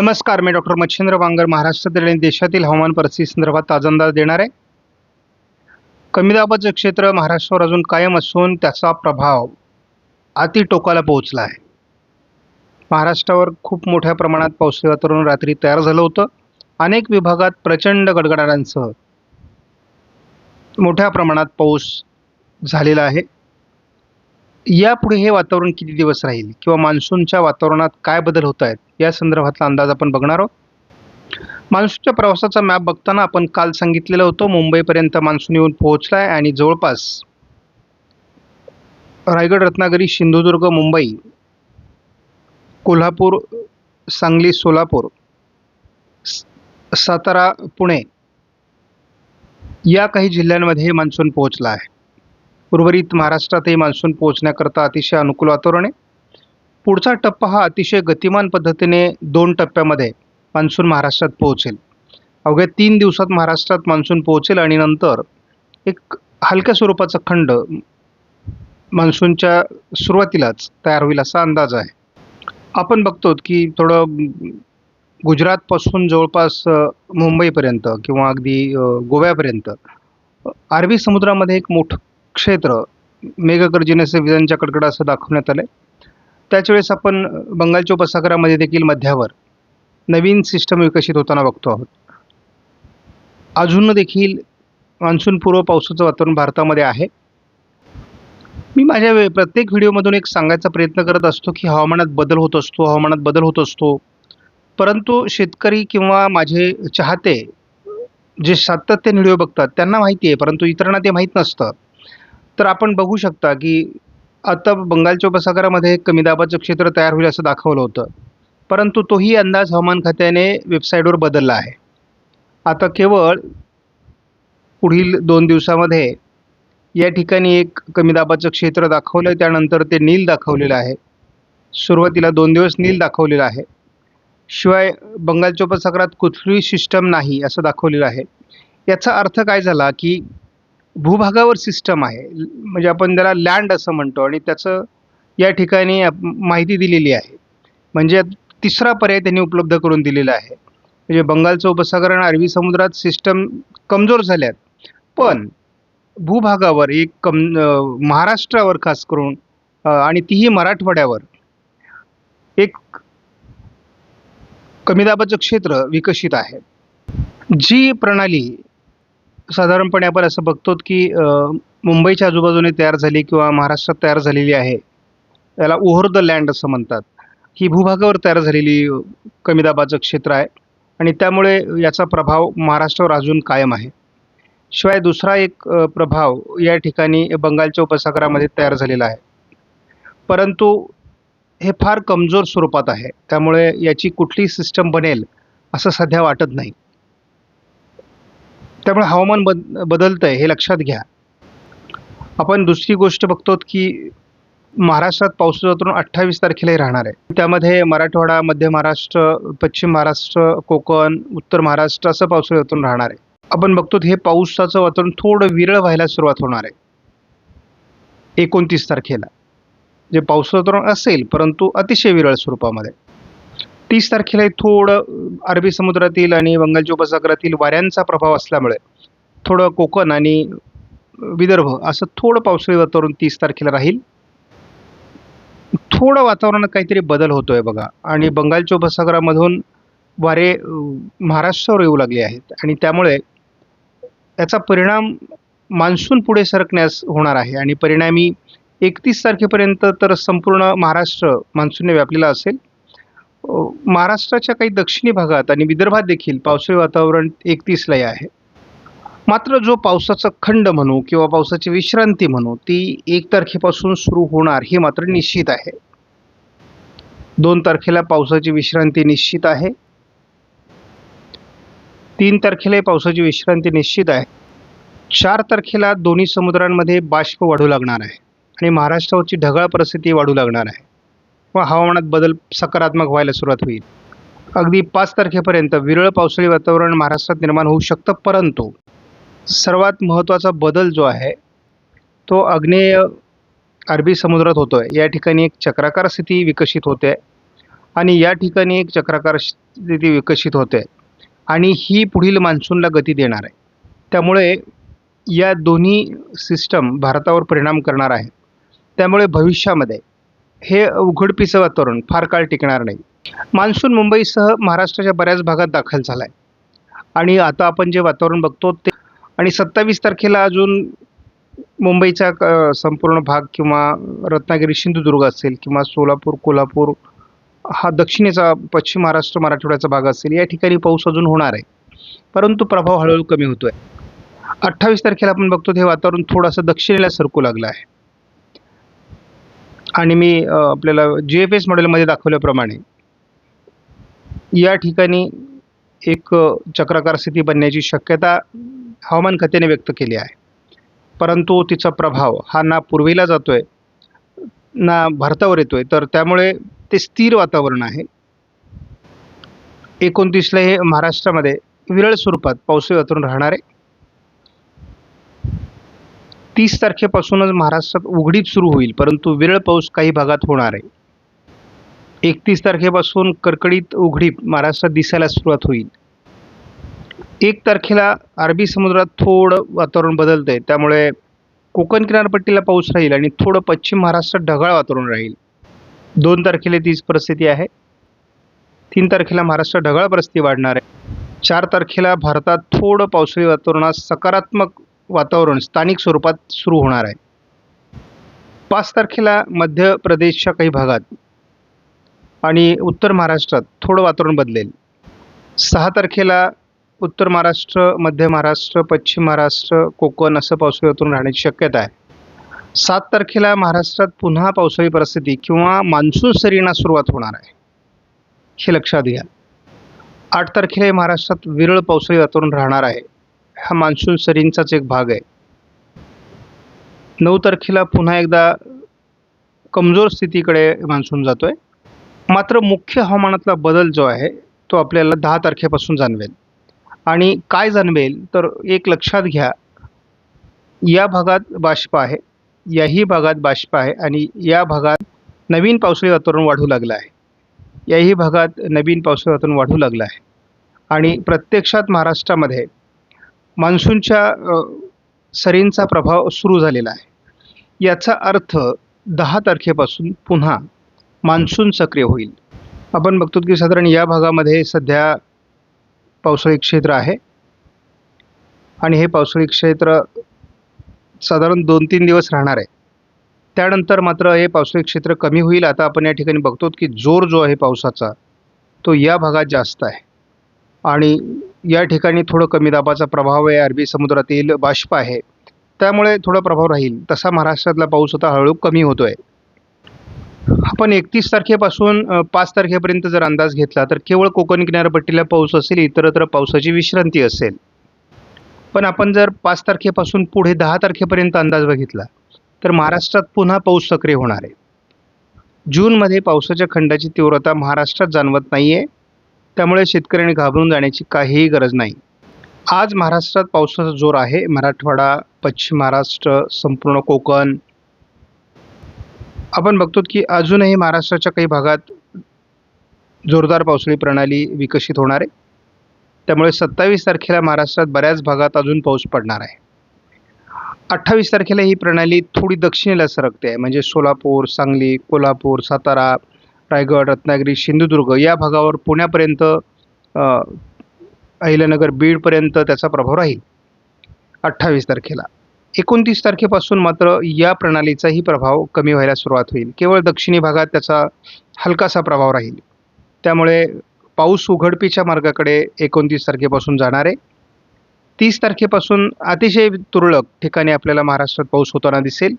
नमस्कार मी डॉक्टर मच्छिंद्र वांगर महाराष्ट्रातील आणि देशातील हवामान परिस्थिती संदर्भात ताजा अंदाज देणार आहे. कमी दाबाचं क्षेत्र महाराष्ट्रावर अजून कायम असून त्याचा प्रभाव अति टोकाला पोहोचला आहे. महाराष्ट्रावर खूप मोठ्या प्रमाणात पावसाळी वातावरण रात्री तयार झालं होतं. अनेक विभागात प्रचंड गडगडाटांसह मोठ्या प्रमाणात पाऊस झालेला आहे. यापुढे हे वातावरण किती दिवस राहील? किंवा मान्सूनच्या वातावरणात काय बदल होत आहेत? या संदर्भातला अंदाज आपण बघणार आहोत. मान्सूनच्या प्रवासाचा मॅप बघताना आपण काल सांगितलेलं होतं मुंबईपर्यंत मान्सून येऊन पोहोचला आहे आणि जवळपास रायगड रत्नागिरी सिंधुदुर्ग मुंबई कोल्हापूर सांगली सोलापूर सातारा पुणे या काही जिल्ह्यांमध्ये मान्सून पोहोचला आहे. उर्वरित महाराष्ट्रातही मान्सून पोहोचण्याकरता अतिशय अनुकूल वातावरण आहे. पुढचा टप्पा हा अतिशय गतिमान पद्धतीने दोन टप्प्यामध्ये मान्सून महाराष्ट्रात पोहोचेल. अवघ्या तीन दिवसात महाराष्ट्रात मान्सून पोहोचेल आणि नंतर एक हलक्या स्वरूपाचा खंड मान्सूनच्या सुरुवातीलाच तयार होईल असा अंदाज आहे. आपण बघतो की थोडं गुजरातपासून जवळपास मुंबईपर्यंत किंवा अगदी गोव्यापर्यंत अरबी समुद्रामध्ये एक मोठं क्षेत्र मेघगर्जनेचे विजांच्या कडकडासह दाखवण्यात आलं त्याच वेळेस आपण बंगालच्या उपसागरामध्ये देखील मध्यावर नवीन सिस्टम विकसित होताना बघतो आहोत. अजून देखील मान्सूनपूर्व पावसाचं वातावरण भारतामध्ये आहे. मी माझ्या वे- प्रत्येक व्हिडिओमधून एक सांगायचा प्रयत्न करत असतो की हवामानात बदल होत असतो हवामानात बदल होत असतो. परंतु शेतकरी किंवा माझे चाहते जे सातत्याने व्हिडिओ बघतात त्यांना माहिती आहे परंतु इतरांना ते माहीत नसतं. तर आपण बघू शकता की आता बंगालच्या उपसागरामध्ये एक कमी दाबाचं क्षेत्र तयार होईल असं दाखवलं होतं. परंतु तोही अंदाज हवामान खात्याने वेबसाईटवर बदलला आहे. आता केवळ पुढील दोन दिवसामध्ये या ठिकाणी एक कमी दाबाचं क्षेत्र दाखवलं आहे त्यानंतर ते नील दाखवलेलं आहे. सुरुवातीला दोन दिवस नील दाखवलेलं आहे. शिवाय बंगालच्या उपसागरात कुठलीही सिस्टम नाही असं दाखवलेलं आहे. याचा अर्थ काय झाला की भूभागावर सिस्टम आहे. म्हणजे आपण त्याला लँड असं म्हणतो आणि त्याचं या ठिकाणी माहिती दिलेली आहे. म्हणजे तिसरा पर्याय त्यांनी उपलब्ध करून दिलेला आहे. म्हणजे बंगालचं उपसागर आणि अरबी समुद्रात सिस्टम कमजोर झाल्यात. पण भूभागावर एक कम महाराष्ट्रावर खास करून आणि तीही मराठवाड्यावर एक कमी दाबाचं क्षेत्र विकसित आहे. जी प्रणाली साधारणपणे आपण असं बघतो की मुंबईच्या आजूबाजूने तयार झाली किंवा महाराष्ट्रात तयार झालेली आहे त्याला ओव्हर द लँड असं म्हणतात. ही भूभागावर तयार झालेली कमी दाबाचं क्षेत्र आहे आणि त्यामुळे याचा प्रभाव महाराष्ट्रावर अजून कायम आहे. शिवाय दुसरा एक प्रभाव या ठिकाणी बंगालच्या उपसागरामध्ये तयार झालेला आहे. परंतु हे फार कमजोर स्वरूपात आहे. त्यामुळे याची कुठली सिस्टम बनेल असं सध्या वाटत नाही. त्यामुळे हवामान बद बदलतं आहे हे लक्षात घ्या. आपण दुसरी गोष्ट बघतो की महाराष्ट्रात पावसाचं वातावरण अठ्ठावीस तारखेलाही राहणार आहे. त्यामध्ये मराठवाडा मध्य महाराष्ट्र पश्चिम महाराष्ट्र कोकण उत्तर महाराष्ट्र असं पावसाळी वातावरण राहणार आहे. आपण बघतो हे पावसाचं वातावरण थोडं विरळ व्हायला सुरुवात होणार आहे. एकोणतीस तारखेला. जे पावसाचं वातावरण असेल परंतु अतिशय विरळ स्वरूपामध्ये. तीस तारखेला हे थोडं अरबी समुद्रातील आणि बंगालच्या उपसागरातील वाऱ्यांचा प्रभाव असल्यामुळे थोडं कोकण आणि विदर्भ असं थोडं पावसाळी वातावरण तीस तारखेला राहील. थोडं वातावरणात काहीतरी बदल होतोय बघा. आणि बंगालच्या उपसागरामधून वारे महाराष्ट्रावर येऊ लागले आहेत. आणि त्यामुळे याचा परिणाम मान्सून पुढे सरकण्यास होणार आहे. आणि परिणामी एकतीस तारखेपर्यंत तर संपूर्ण महाराष्ट्र मान्सूनने व्यापलेला असेल. महाराष्ट्राच्या काही दक्षिणी भागात आणि विदर्भात देखील पावसाळी वातावरण एकतीसला आहे. मात्र जो पावसाचा खंड म्हणू किंवा पावसाची विश्रांती म्हणू ती एक तारखेपासून सुरू होणार हे मात्र निश्चित आहे. दोन तारखेला पावसाची विश्रांती निश्चित आहे. तीन तारखेला पावसाची विश्रांती निश्चित आहे. चार तारखेला दोन्ही समुद्रांमध्ये बाष्प वाढू लागणार आहे आणि महाराष्ट्रावरची ढगाळ परिस्थिती वाढू लागणार आहे. व हवामानात बदल सकारात्मक व्हायला सुरुवात होईल. अगदी पाच तारखेपर्यंत विरळ पावसाळी वातावरण महाराष्ट्रात निर्माण होऊ शकतं परंतु सर्वात महत्त्वाचा बदल जो आहे तो आग्नेय अरबी समुद्रात होतो आहे या ठिकाणी एक चक्राकार स्थिती विकसित होते आणि या ठिकाणी एक चक्राकार स्थिती विकसित होते आणि ही पुढील मान्सूनला गती देणार आहे. त्यामुळे या दोन्ही सिस्टम भारतावर परिणाम करणार आहे. त्यामुळे भविष्यामध्ये हे उघडपीचं वातावरण फार काळ टिकणार नाही. मान्सून मुंबईसह महाराष्ट्राच्या बऱ्याच भागात दाखल झाला आहे आणि आता आपण जे वातावरण बघतो ते आणि सत्तावीस तारखेला अजून मुंबईचा क- संपूर्ण भाग किंवा रत्नागिरी सिंधुदुर्ग असेल किंवा सोलापूर कोल्हापूर हा दक्षिणेचा पश्चिम महाराष्ट्र मराठवाड्याचा भाग असेल या ठिकाणी पाऊस अजून होणार आहे. परंतु प्रभाव हळूहळू कमी होतो आहे अठ्ठावीस तारखेला आपण बघतो हे वातावरण थोडंसं दक्षिणेला सरकू लागलं आहे. आणि मी आपल्याला जी एफ एस मॉडेलमध्ये दाखवल्याप्रमाणे या ठिकाणी एक चक्राकार स्थिती बनण्याची शक्यता हवामान खात्याने व्यक्त केली आहे. परंतु तिचा प्रभाव हा ना पूर्वेला आहे ना भारतावर येतो आहे तर त्यामुळे ते स्थिर वातावरण आहे. एकोणतीसला हे महाराष्ट्रामध्ये विरळ स्वरूपात पावसाळी वातावरण राहणार आहे. तीस तारखेपासूनच महाराष्ट्रात उघडीप सुरू होईल परंतु विरळ पाऊस काही भागात होणार आहे. एकतीस तारखेपासून कडकडीत उघडीप महाराष्ट्रात दिसायला सुरुवात होईल. एक तारखेला अरबी समुद्रात थोडं वातावरण बदलतंय त्यामुळे कोकण किनारपट्टीला पाऊस राहील आणि थोडं पश्चिम महाराष्ट्रात ढगाळ वातावरण राहील. दोन तारखेला तीच परिस्थिती आहे. तीन तारखेला महाराष्ट्रात ढगाळ परिस्थिती वाढणार आहे. चार तारखेला भारतात थोडं पावसाळी वातावरणात सकारात्मक वातावरण स्थानिक स्वरूपात सुरू होणार आहे. पाच तारखेला मध्य प्रदेशच्या काही भागात आणि उत्तर महाराष्ट्रात थोडं वातावरण बदलेल. सहा तारखेला उत्तर महाराष्ट्र मध्य महाराष्ट्र पश्चिम महाराष्ट्र कोकण असं पावसाळी वातावरण राहण्याची शक्यता आहे. सात तारखेला महाराष्ट्रात पुन्हा पावसाळी परिस्थिती किंवा मान्सून सरींना सुरुवात होणार आहे हे लक्षात घ्या. आठ तारखेला हे महाराष्ट्रात विरळ पावसाळी वातावरण राहणार आहे. हा मान्सून सरींचाच एक भाग आहे. नऊ तारखेला पुन्हा एकदा कमजोर स्थितीकडे मान्सून जातोय. मात्र मुख्य हवामानातला बदल जो आहे तो आपल्याला दहा तारखेपासून जाणवेल. आणि काय जाणवेल तर एक लक्षात घ्या या भागात बाष्प आहे याही भागात बाष्प आहे आणि या भागात नवीन पावसाळी वातावरण वाढू लागलं आहे. याही भागात नवीन पावसाळी वातावरण वाढू लागलं आहे. आणि प्रत्यक्षात महाराष्ट्रामध्ये मान्सूनच्या सरींचा प्रभाव सुरू झालेला आहे. याचा अर्थ दहा तारखेपासून पुन्हा मान्सून सक्रिय होईल. आपण बघतो की साधारण या भागामध्ये सध्या पावसाळी क्षेत्र आहे. आणि हे पावसाळी क्षेत्र साधारण दोन तीन दिवस राहणार आहे. त्यानंतर मात्र हे पावसाळी क्षेत्र कमी होईल. आता आपण या ठिकाणी बघतो की जोर जो आहे पावसाचा तो या भागात जास्त आहे. आणि या ठिकाणी थोडं कमी दाबाचा प्रभाव आहे. अरबी समुद्रातील बाष्प आहे. त्यामुळे थोडा प्रभाव राहील. तसा महाराष्ट्रातला पाऊस होता हळूहळू कमी होतो आहे आपण एकतीस तारखेपासून पाच तारखेपर्यंत जर अंदाज घेतला तर केवळ कोकण किनारपट्टीला पाऊस असेल इतरत्र पावसाची विश्रांती असेल. पण आपण जर पाच तारखेपासून पुढे दहा तारखेपर्यंत अंदाज बघितला तर महाराष्ट्रात पुन्हा पाऊस सक्रिय होणार आहे. जूनमध्ये पावसाच्या खंडाची तीव्रता महाराष्ट्रात जाणवत नाही आहे त्यामुळे शेतकऱ्यांनी घाबरून जाण्याची काहीही गरज नाही. आज महाराष्ट्रात पावसाचा जोर आहे. मराठवाडा पश्चिम महाराष्ट्र संपूर्ण कोकण. आपण बघतो की अजूनही महाराष्ट्राच्या काही भागात जोरदार पावसाळी प्रणाली विकसित होणार आहे. त्यामुळे सत्तावीस तारखेला महाराष्ट्रात बऱ्याच भागात अजून पाऊस पडणार आहे. अठ्ठावीस तारखेला ही प्रणाली थोडी दक्षिणेला सरकते आहे. म्हणजे सोलापूर सांगली कोल्हापूर सातारा रायगड रत्नागिरी सिंधुदुर्ग या भागावर पुण्यापर्यंत अहिल्यानगर बीडपर्यंत त्याचा प्रभाव राहील. अठ्ठावीस तारखेला. एकोणतीस तारखेपासून मात्र या प्रणालीचाही प्रभाव कमी व्हायला सुरुवात होईल. केवळ दक्षिणी भागात त्याचा हलकासा प्रभाव राहील. त्यामुळे पाऊस उघडपीच्या मार्गाकडे एकोणतीस तारखेपासून जाणार आहे. तीस तारखेपासून अतिशय तुरळक ठिकाणी आपल्याला महाराष्ट्रात पाऊस होताना दिसेल.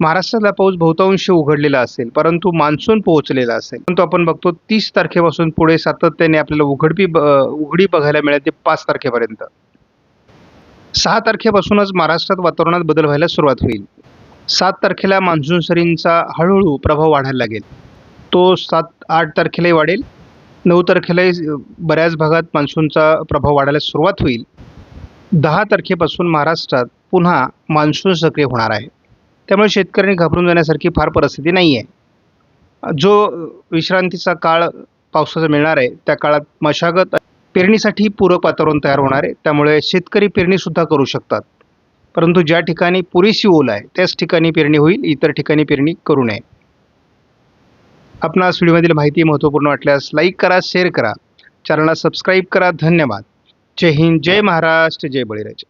महाराष्ट्रातला पाऊस बहुतांश उघडलेला असेल परंतु मान्सून पोहोचलेला असेल. परंतु आपण बघतो तीस तारखेपासून पुढे सातत्याने आपल्याला उघडपी ब- उघडी बघायला मिळेल पाच तारखेपर्यंत. सहा तारखेपासूनच महाराष्ट्रात वातावरणात बदल व्हायला सुरुवात होईल. सात तारखेला मान्सून सरींचा हळूहळू प्रभाव वाढायला लागेल. तो सात आठ तारखेलाही वाढेल. नऊ तारखेलाही बऱ्याच भागात मान्सूनचा प्रभाव वाढायला सुरुवात होईल. दहा तारखेपासून महाराष्ट्रात पुन्हा मान्सून सक्रिय होणार आहे. त्यामुळे शेतकऱ्यांनी घाबरून जाण्यासारखी फार परिस्थिती नाही आहे जो विश्रांतीचा काळ पावसाचा मिळणार आहे त्या काळात मशागत पेरणीसाठी पूरक वातावरण तयार होणार आहे. त्यामुळे शेतकरी पेरणीसुद्धा करू शकतात. परंतु ज्या ठिकाणी पुरेशी ओल आहे त्याच ठिकाणी पेरणी होईल इतर ठिकाणी पेरणी करू नये. आपणास व्हिडिओमधील माहिती महत्त्वपूर्ण वाटल्यास लाईक करा शेअर करा. चॅनलला सबस्क्राईब करा. धन्यवाद. जय हिंद जय महाराष्ट्र जय बळीराजा.